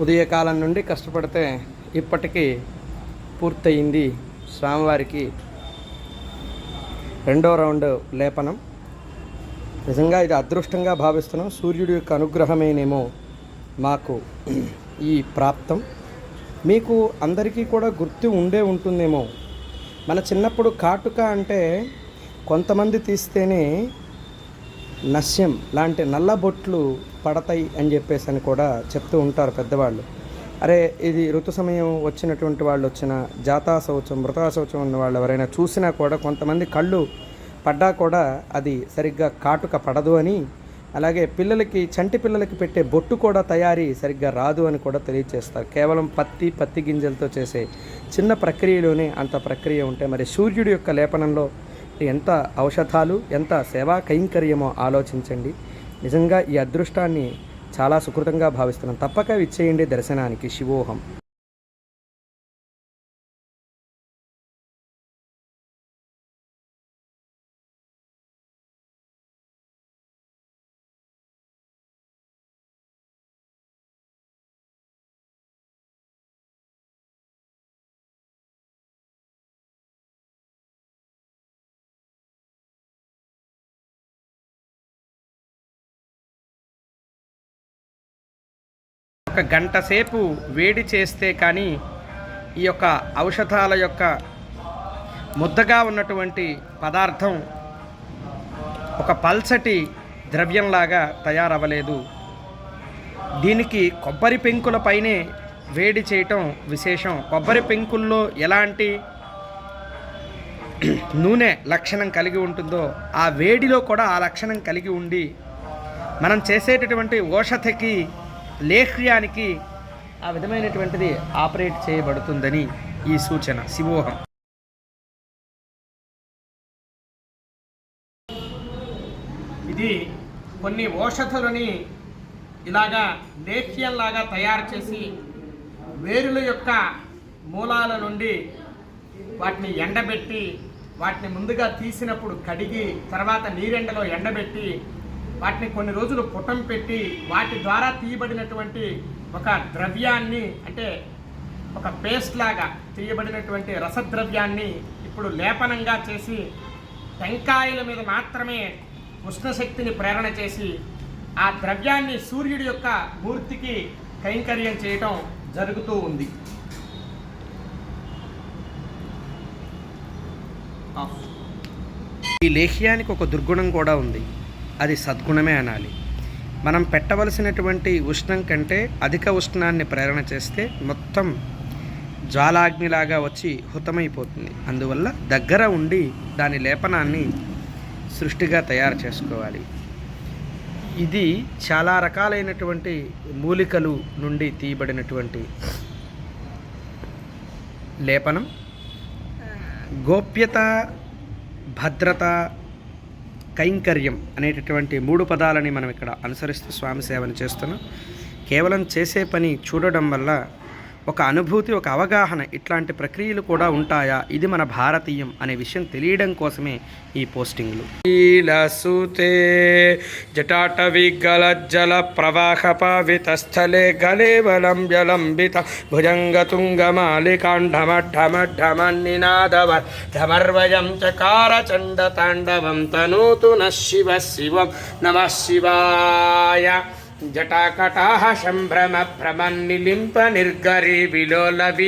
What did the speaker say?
ఉదయకాలం నుండి కష్టపడితే ఇప్పటికీ పూర్తయింది స్వామివారికి రెండో రౌండ్ లేపనం. నిజంగా ఇది అదృష్టంగా భావిస్తున్నాం. సూర్యుడి యొక్క అనుగ్రహమేనేమో మాకు ఈ ప్రాప్తం. మీకు అందరికీ కూడా గుర్తు ఉండే ఉంటుందేమో. మన చిన్నప్పుడు కాటుక అంటే కొంతమంది తీస్తేనే నస్యం లాంటి నల్ల బొట్లు పడతాయి అని చెప్పేసి అని కూడా చెప్తూ ఉంటారు పెద్దవాళ్ళు. అరే ఇది ఋతు సమయం వచ్చినటువంటి వాళ్ళు వచ్చిన జాతా శౌచం మృతా శౌచం ఉన్న వాళ్ళు ఎవరైనా చూసినా కూడా కొంతమంది కళ్ళు పడ్డా కూడా అది సరిగ్గా కాటుక పడదు అని అలాగే పిల్లలకి చంటి పిల్లలకి పెట్టే బొట్టు కూడా తయారీ సరిగ్గా రాదు అని కూడా తెలియజేస్తారు కేవలం పత్తి పత్తి గింజలతో చేసే చిన్న ప్రక్రియలోనే అంత ప్రక్రియ ఉంటే మరి సూర్యుడి యొక్క లేపనంలో ఎంత ఔషధాలు ఎంత సేవా కైంకర్యమో ఆలోచించండి. నిజంగా ఈ అదృష్టాన్ని చాలా సుకృతంగా భావిస్తున్నాం. తప్పక ఇచ్చేయండి దర్శనానికి. శివోహం. ఒక గంట సేపు వేడి చేస్తే కానీ ఈ యొక్క ఔషధాల యొక్క ముద్దగా ఉన్నటువంటి పదార్థం ఒక పల్సటి ద్రవ్యంలాగా తయారవ్వలేదు. దీనికి కొబ్బరి పెంకుల పైనే వేడి చేయటం విశేషం. కొబ్బరి పెంకుల్లో ఎలాంటి నూనె లక్షణం కలిగి ఉంటుందో ఆ వేడిలో కూడా ఆ లక్షణం కలిగి ఉండి మనం చేసేటటువంటి ఓషధకి లేహ్యానికి ఆ విధమైనటువంటిది ఆపరేట్ చేయబడుతుందని ఈ సూచన శివోహం ఇది కొన్ని ఓషధులని ఇలాగా లేహ్యంలాగా తయారు చేసి వేరుల యొక్క మూలాల నుండి వాటిని ఎండబెట్టి వాటిని ముందుగా తీసినప్పుడు కడిగి తర్వాత నీరెండలో ఎండబెట్టి వాటిని కొన్ని రోజులు పుటం పెట్టి వాటి ద్వారా తీయబడినటువంటి ఒక ద్రవ్యాన్ని అంటే ఒక పేస్ట్ లాగా తీయబడినటువంటి రసద్రవ్యాన్ని ఇప్పుడు లేపనంగా చేసి టెంకాయల మీద మాత్రమే ఉష్ణశక్తిని ప్రేరణ చేసి ఆ ద్రవ్యాన్ని సూర్యుడి యొక్క మూర్తికి కైంకర్యం చేయటం జరుగుతూ ఉంది. ఈ లేహ్యానికి ఒక దుర్గుణం కూడా ఉంది. అది సద్గుణమే అనాలి. మనం పెట్టవలసినటువంటి ఉష్ణం కంటే అధిక ఉష్ణాన్ని ప్రేరణ చేస్తే మొత్తం జ్వాలాగ్నిలాగా వచ్చి హుతమైపోతుంది. అందువల్ల దగ్గర ఉండి దాని లేపనాన్ని సృష్టిగా తయారు చేసుకోవాలి. ఇది చాలా రకాలైనటువంటి మూలికలు నుండి తీయబడినటువంటి లేపనం. గోప్యత భద్రత కైంకర్యం అనేటటువంటి మూడు పదాలని మనం ఇక్కడ అనుసరిస్తూ స్వామి సేవను చేస్తున్నాం. కేవలం చేసే పని చూడడం వల్ల ఒక అనుభూతి ఒక అవగాహన ఇట్లాంటి ప్రక్రియలు కూడా ఉంటాయా? ఇది మన భారతీయం అనే విషయం తెలియడం కోసమే ఈ పోస్టింగ్లు. సూతే జటాటవి గల జల ప్రవాహ పావిత స్థలే గలేవలం జలంబిత భుజంగ తుంగ మాలికాండమఢమఢమన్నినాదవ ఢమర్వయం చకార చండ తాండవం తనూతు శివ శివం నమ శివాయ. జటాకటాహ సంభ్రమ భ్రమన్నిలింప నిర్గరి విలోలవి.